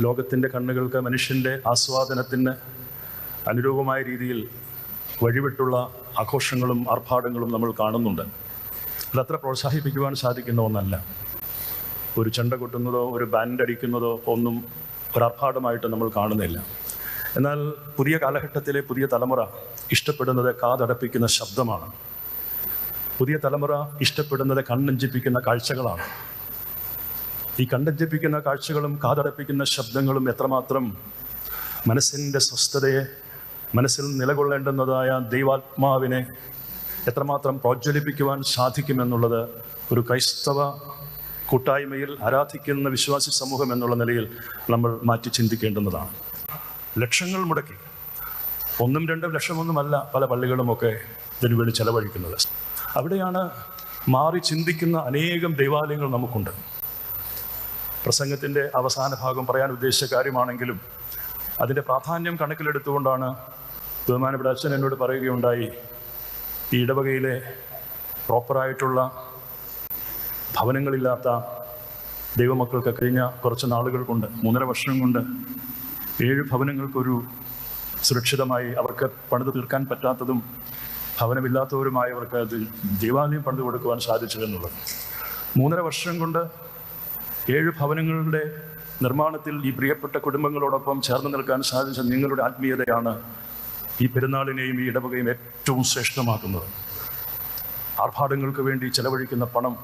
ലോകത്തിന്റെ കണ്ണുകൾക്ക് മനുഷ്യന്റെ ആസ്വാദനത്തിന് അനുരൂപമായ രീതിയിൽ വഴിവിട്ടുള്ള ആഘോഷങ്ങളും ആർഭാടങ്ങളും നമ്മൾ കാണുന്നുണ്ട്. അതത്ര പ്രോത്സാഹിപ്പിക്കുവാൻ സാധിക്കുന്ന ഒന്നല്ല. ഒരു ചെണ്ട കൊട്ടുന്നതോ ഒരു ബാൻഡ് അടിക്കുന്നതോ ഒന്നും ഒരാർഭാടമായിട്ട് നമ്മൾ കാണുന്നില്ല. എന്നാൽ പുതിയ കാലഘട്ടത്തിലെ പുതിയ തലമുറ ഇഷ്ടപ്പെടുന്നത് കാതടപ്പിക്കുന്ന ശബ്ദമാണ്. പുതിയ തലമുറ ഇഷ്ടപ്പെടുന്നത് കണ്ണഞ്ചിപ്പിക്കുന്ന കാഴ്ചകളാണ്. ഈ കണ്ടഞ്ചിപ്പിക്കുന്ന കാഴ്ചകളും കാതടപ്പിക്കുന്ന ശബ്ദങ്ങളും എത്രമാത്രം മനസ്സിന്റെ സ്വസ്ഥതയെ മനസ്സിൽ നിലകൊള്ളേണ്ടുന്നതായ ദൈവാത്മാവിനെ എത്രമാത്രം പ്രോജ്വലിപ്പിക്കുവാൻ സാധിക്കുമെന്നുള്ളത് ഒരു ക്രൈസ്തവ കൂട്ടായ്മയിൽ ആരാധിക്കുന്ന വിശ്വാസി സമൂഹം എന്നുള്ള നിലയിൽ നമ്മൾ മാറ്റി ചിന്തിക്കേണ്ടുന്നതാണ്. ലക്ഷങ്ങൾ മുടക്കി. ഒന്നും രണ്ടും ലക്ഷമൊന്നുമല്ല പല പള്ളികളുമൊക്കെ ഇതിനു വേണ്ടി ചെലവഴിക്കുന്നത്. അവിടെയാണ് മാറി ചിന്തിക്കുന്ന അനേകം ദൈവാലയങ്ങൾ നമുക്കുണ്ട്. പ്രസംഗത്തിന്റെ അവസാന ഭാഗം പറയാൻ ഉദ്ദേശിച്ച കാര്യമാണെങ്കിലും അതിന്റെ പ്രാധാന്യം കണക്കിലെടുത്തുകൊണ്ടാണ് ബഹുമാനപ്പെട്ട അച്ഛൻ എന്നോട് പറയുകയുണ്ടായി ഈ ഇടവകയിലെ പ്രോപ്പറായിട്ടുള്ള ഭവനങ്ങളില്ലാത്ത ദൈവമക്കൾക്ക് കഴിഞ്ഞ കുറച്ച് നാളുകൾ കൊണ്ട് മൂന്നര വർഷം കൊണ്ട് ഏഴ് ഭവനങ്ങൾക്കൊരു സുരക്ഷിതമായി അവർക്ക് പണിത് തീർക്കാൻ പറ്റാത്തതും ഭവനമില്ലാത്തവരുമായി അവർക്ക് ദൈവാലയം പണിത് കൊടുക്കുവാൻ സാധിച്ചു എന്നുള്ളത് മൂന്നര വർഷം കൊണ്ട് ഏഴ് ഭവനങ്ങളുടെ നിർമ്മാണത്തിൽ ഈ പ്രിയപ്പെട്ട കുടുംബങ്ങളോടൊപ്പം ചേർന്ന് നിൽക്കാൻ സാധിച്ച നിങ്ങളുടെ ആത്മീയതയാണ് ഈ പെരുന്നാളിനെയും ഈ ഇടവകയും ഏറ്റവും ശ്രേഷ്ഠമാക്കുന്നത്. ആർഭാടങ്ങൾക്ക് വേണ്ടി ചെലവഴിക്കുന്ന പണം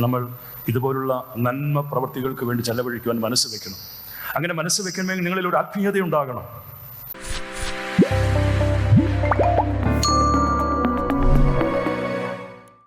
നമ്മൾ ഇതുപോലുള്ള നന്മ പ്രവൃത്തികൾക്ക് വേണ്ടി ചെലവഴിക്കുവാൻ മനസ്സ് വെക്കണം. അങ്ങനെ മനസ്സ് വെക്കണമെങ്കിൽ നിങ്ങളിൽ ഒരു ആത്മീയത ഉണ്ടാകണം